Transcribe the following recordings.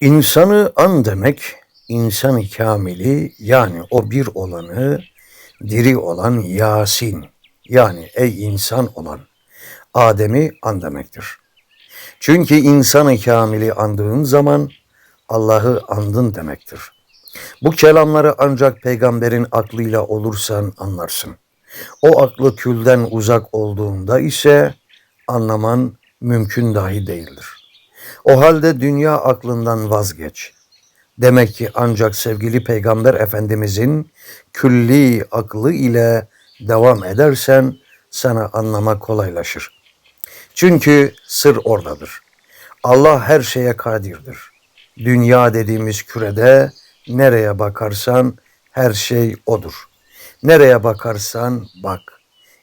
İnsanı an demek, insan-ı kamili yani o bir olanı, diri olan Yasin yani ey insan olan Adem'i an demektir. Çünkü insanı kamili andığın zaman Allah'ı andın demektir. Bu kelamları ancak peygamberin aklıyla olursan anlarsın. O aklı külden uzak olduğunda ise anlaman mümkün dahi değildir. O halde dünya aklından vazgeç. Demek ki ancak sevgili Peygamber Efendimizin külli aklı ile devam edersen sana anlamak kolaylaşır. Çünkü sır oradadır. Allah her şeye kadirdir. Dünya dediğimiz kürede nereye bakarsan her şey odur. Nereye bakarsan bak.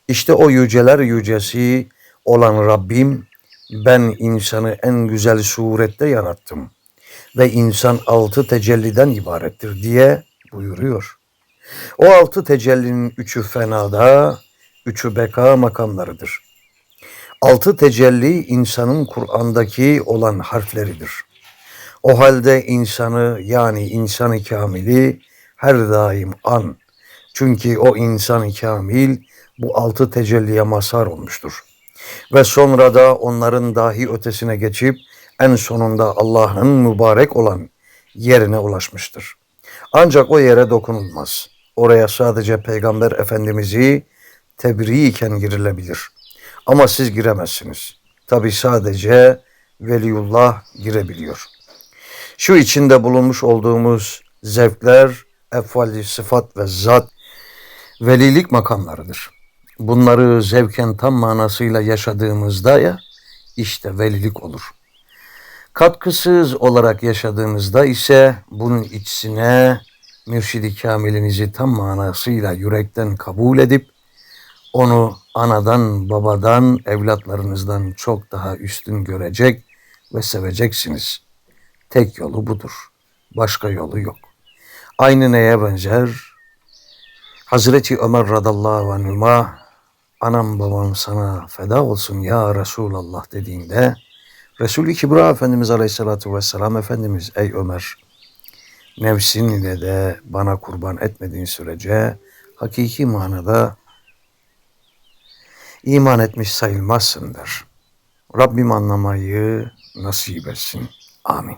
İşte o yüceler yücesi olan Rabbim ben insanı en güzel surette yarattım ve insan altı tecelliden ibarettir diye buyuruyor. O altı tecellinin üçü fenada, üçü beka makamlarıdır. Altı tecelli insanın Kur'an'daki olan harfleridir. O halde insanı yani insanı kamili her daim an. Çünkü o insanı kamil bu altı tecelliye mazhar olmuştur. Ve sonra da onların dahi ötesine geçip en sonunda Allah'ın mübarek olan yerine ulaşmıştır. Ancak o yere dokunulmaz. Oraya sadece Peygamber Efendimiz'i tebriğiken girilebilir. Ama siz giremezsiniz. Tabi sadece Veliullah girebiliyor. Şu içinde bulunmuş olduğumuz zevkler, efvali sıfat ve zat velilik makamlarıdır. Bunları zevken tam manasıyla yaşadığımızda ya işte velilik olur. Katkısız olarak yaşadığınızda ise bunun içsine mürşidi kamilinizi tam manasıyla yürekten kabul edip onu anadan, babadan, evlatlarınızdan çok daha üstün görecek ve seveceksiniz. Tek yolu budur. Başka yolu yok. Aynı neye benzer? Hazreti Ömer radallahu anhuma anam babam sana feda olsun ya Resulallah dediğinde Resul-i Kibra Efendimiz Aleyhisselatü Vesselam Efendimiz ey Ömer nefsin ile de bana kurban etmediğin sürece hakiki manada iman etmiş sayılmazsın der. Rabbim anlamayı nasip etsin. Amin.